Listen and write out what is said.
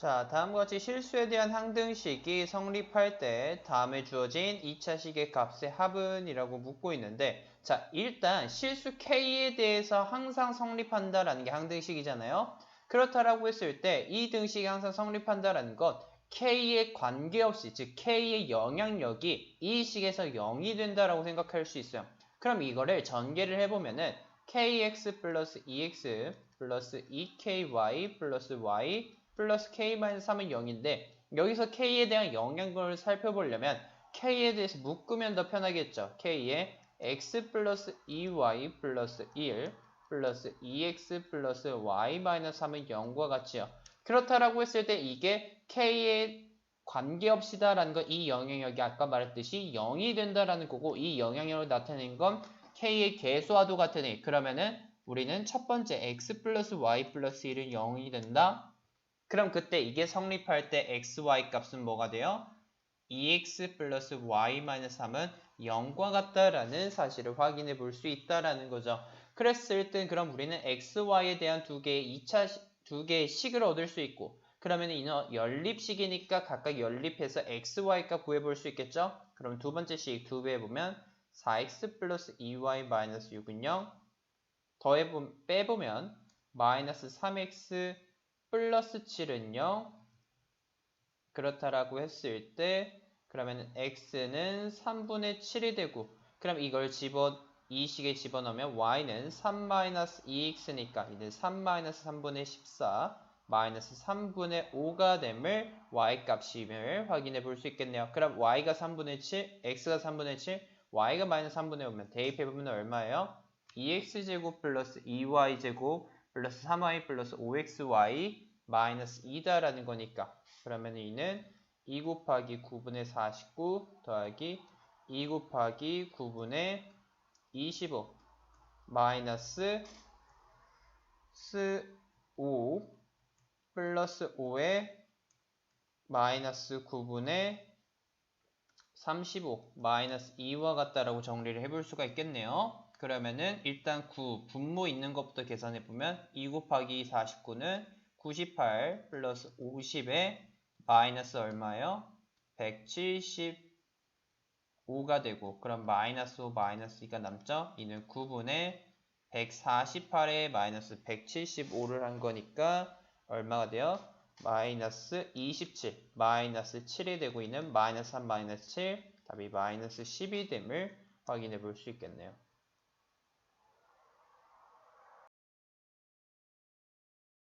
자, 다음과 같이 실수에 대한 항등식이 성립할 때 다음에 주어진 2차식의 값의 합은 이라고 묻고 있는데 자, 일단 실수 K에 대해서 항상 성립한다라는 게 항등식이잖아요. 그렇다라고 했을 때 이 등식이 항상 성립한다라는 것 K에 관계없이 즉 K의 영향력이 이 식에서 0이 된다라고 생각할 수 있어요. 그럼 이거를 전개를 해보면은 kx 플러스 2x 플러스 2ky 플러스 y 플러스 k-3은 0인데 여기서 k에 대한 영향을 살펴보려면 k에 대해서 묶으면 더 편하겠죠. k에 x 플러스 2y 플러스 1 플러스 2x 플러스 y-3은 0과 같지요. 그렇다라고 했을 때 이게 k에 관계없이다라는 건 이 영향력이 아까 말했듯이 0이 된다라는 거고 이 영향력을 나타내는 건 k의 개수와도 애. 그러면은 우리는 첫 번째 x 플러스 y 플러스 1은 0이 된다. 그럼 그때 이게 성립할 때 xy 값은 뭐가 돼요? 2x 플러스 y 마이너스 3은 0과 같다라는 사실을 확인해 볼 수 있다라는 거죠. 그랬을 땐 그럼 우리는 xy에 대한 두 개의 2차 두 개의 식을 얻을 수 있고 그러면 이는 연립식이니까 각각 연립해서 xy 값 구해볼 수 있겠죠? 그럼 두 번째 식 두 배 해보면 4x 플러스 2y 마이너스 6은 0 더해보 빼보면 마이너스 3x 플러스 7은 0 그렇다라고 했을 때 그러면 x는 3분의 7이 되고 그럼 이걸 집어 이 식에 집어넣으면 y는 3 마이너스 2x니까 이는 3 마이너스 3분의 14 마이너스 3분의 5가 됨을 y 값임을 확인해 볼 수 있겠네요. 그럼 y가 3분의 7, x가 3분의 7, y가 마이너스 3분의 5면 대입해 보면 얼마예요? 2x제곱 플러스 2y제곱 플러스 3y 플러스 5xy 마이너스 2다라는 거니까 그러면 이는 2 곱하기 9분의 49 더하기 2 곱하기 9분의 25 마이너스 5 플러스 5에 마이너스 9분의 35 마이너스 2와 같다라고 정리를 해볼 수가 있겠네요. 그러면은 일단 9 분모 있는 것부터 계산해 보면 2 곱하기 49는 98 플러스 50에 마이너스 얼마예요? 175가 되고 그럼 마이너스 5 마이너스 2가 남죠? 이는 9분의 148에 마이너스 175를 한 거니까 얼마가 돼요? 마이너스 27, 마이너스 7이 되고 있는 마이너스 3, 마이너스 7, 답이 마이너스 12됨을 확인해 볼 수 있겠네요.